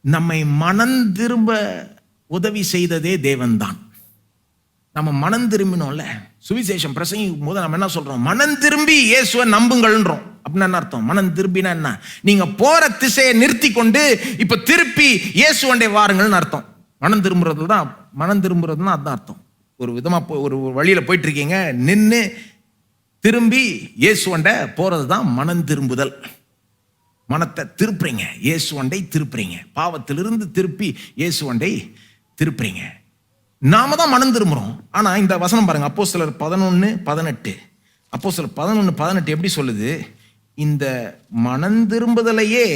நம்மை மனம் திரும்ப உதவி செய்ததே தேவன்தான். நம்ம மனம் திரும்பினோம்ல சுவிசேஷம் பிரசங்கிக்கும் போது நம்ம என்ன சொல்றோம்? மனம் திரும்பி இயேசுவை நம்புங்கள்ன்றோம். அப்படின்னு என்ன அர்த்தம்? மனம் திரும்பினா என்ன? நீங்க போற திசையை நிறுத்தி கொண்டு இப்ப திருப்பி இயேசுவண்டை வாருங்கள்னு அர்த்தம். மனம் திரும்புறது தான் மனம் திரும்புறதுன்னா அதுதான் அர்த்தம். ஒரு விதமா போ- ஒரு வழியில் வழியில போயிட்டு இருக்கீங்க நின்று திரும்பி இயேசுவண்ட போறது தான் மனம் திரும்புதல். மனத்தை திருப்புறீங்க. இயேசுவண்டை திருப்புறீங்க. பாவத்திலிருந்து திருப்பி இயேசுவண்டை திருப்புறீங்க. நாம தான் மனம் திரும்புகிறோம் ஆனால் இந்த வசனம் பாருங்க. அப்போ சிலர் பதினொன்று பதினெட்டு. அப்போ சிலர் பதினொன்று பதினெட்டு எப்படி சொல்லுது? இந்த மனம் திரும்புதலையே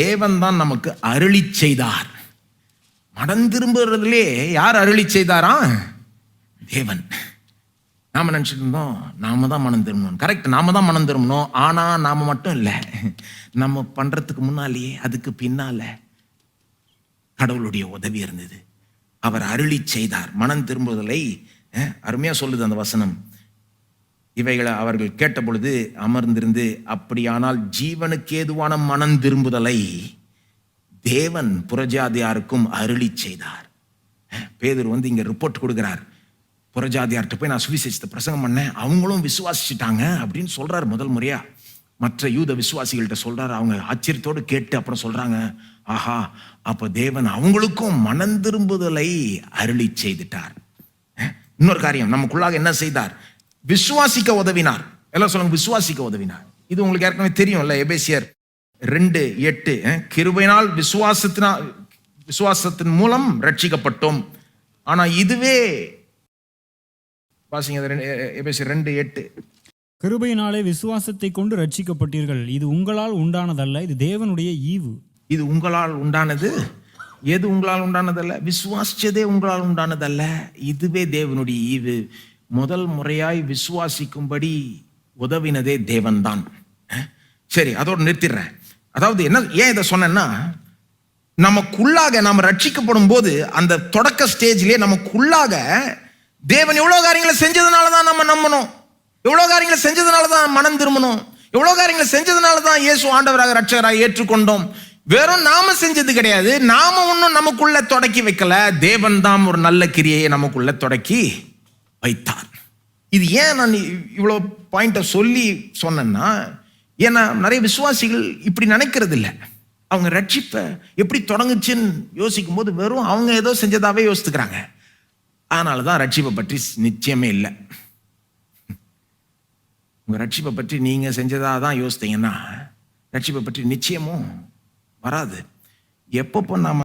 தேவன் தான் நமக்கு அருளி செய்தார். மனம் திரும்புறதுலே யார் அருளி செய்தாரா? தேவன். நாம் நினச்சிட்டு இருந்தோம் நாம தான் மனம் திரும்பணும். கரெக்ட் நாம தான் மனம் திரும்பணும். ஆனால் நாம் மட்டும் இல்லை. நம்ம பண்ணுறதுக்கு முன்னாலேயே அதுக்கு பின்னால கடவுளுடைய உதவி இருந்தது. அவர் அருளி செய்தார். மனம் திரும்புதலை அருமையாக சொல்லுது அந்த வசனம். இவைகளை அவர்கள் கேட்ட பொழுது அமர்ந்திருந்து அப்படியானால் ஜீவனுக்கு ஏதுவான மனம் திரும்புதலை தேவன் புரஜாதியாருக்கும் அருளி செய்தார். பேதர் வந்து இங்கே ரிப்போர்ட் கொடுக்கிறார். புறஜாதியார்கிட்ட போய் நான் சுவிசேஷத்தை பிரசங்கம் பண்ணேன். அவங்களும் விசுவாசிச்சிட்டாங்க அப்படின்னு சொல்கிறார் முதல் முறையாக மற்ற யூத விசுவாசிகள்கிட்ட சொல்கிறார் அவங்க ஆச்சரியத்தோடு கேட்டு அப்புறம் சொல்கிறாங்க ஆஹா அப்போ தேவன் அவங்களுக்கும் மனம் திரும்புதலை அருளி செய்துட்டார். இன்னொரு காரியம் நமக்குள்ளாக என்ன செய்தார்? விசுவாசிக்க உதவினார். எல்லாம் சொல்லுங்க விசுவாசிக்க உதவினார். இது உங்களுக்கு ஏற்கனவே தெரியும்ல எபேசியர் ரெண்டு எட்டு கிருபையினால் விசுவாசத்தினால் விசுவாசத்தின் மூலம் ரட்சிக்கப்பட்டோம். ஆனால் இதுவே வாசிங்க அது ரெண்டு, எட்டு. கிருபையினாலே விசுவாசத்தை கொண்டு ரட்சிக்கப்பட்டீர்கள். இது உங்களால் உண்டானதல்ல இது தேவனுடைய ஈவு. இது உங்களால் உண்டானது எது உங்களால் உண்டானதல்ல? விசுவாசிச்சதே உங்களால் உண்டானதல்ல இதுவே தேவனுடைய ஈவு. முதல் முறையாய் விசுவாசிக்கும்படி உதவினதே தேவன்தான். சரி அதோட நிறுத்திடுறேன். அதாவது என்ன ஏன் இதை சொன்னேன்னா நமக்குள்ளாக நாம் ரட்சிக்கப்படும் போது அந்த தொடக்க ஸ்டேஜ்லயே நமக்குள்ளாக தேவன் எவ்வளோ காரியங்களை செஞ்சதுனால தான் நம்ம நம்பணும். எவ்வளோ காரியங்களை செஞ்சதுனால தான் மனம் திரும்பணும். எவ்வளோ காரியங்களை செஞ்சதுனால தான் இயேசு ஆண்டவராக ரட்சகராக ஏற்றுக்கொண்டோம். வெறும் நாம செஞ்சது கிடையாது. நாம ஒன்றும் நமக்குள்ள தொடக்கி வைக்கல. தேவன் தான் ஒரு நல்ல கிரியையை நமக்குள்ள தொடக்கி வைத்தார். இது ஏன் நான் இவ்வளோ பாயிண்ட்டை சொல்லி சொன்னேன்னா ஏன்னா நிறைய விசுவாசிகள் இப்படி நினைக்கிறது இல்லை அவங்க ரட்சிப்பை எப்படி தொடங்குச்சுன்னு யோசிக்கும் போது வெறும் அவங்க ஏதோ செஞ்சதாவே யோசித்துக்கிறாங்க அதனால தான் ரட்சிப்பை பற்றி நிச்சயமே இல்லை. உங்கள் ரட்சிப்பை பற்றி நீங்க செஞ்சதா தான் யோசித்தீங்கன்னா ரட்சிப்பை பற்றி நிச்சயமும் வராது. எப்பப்போ நாம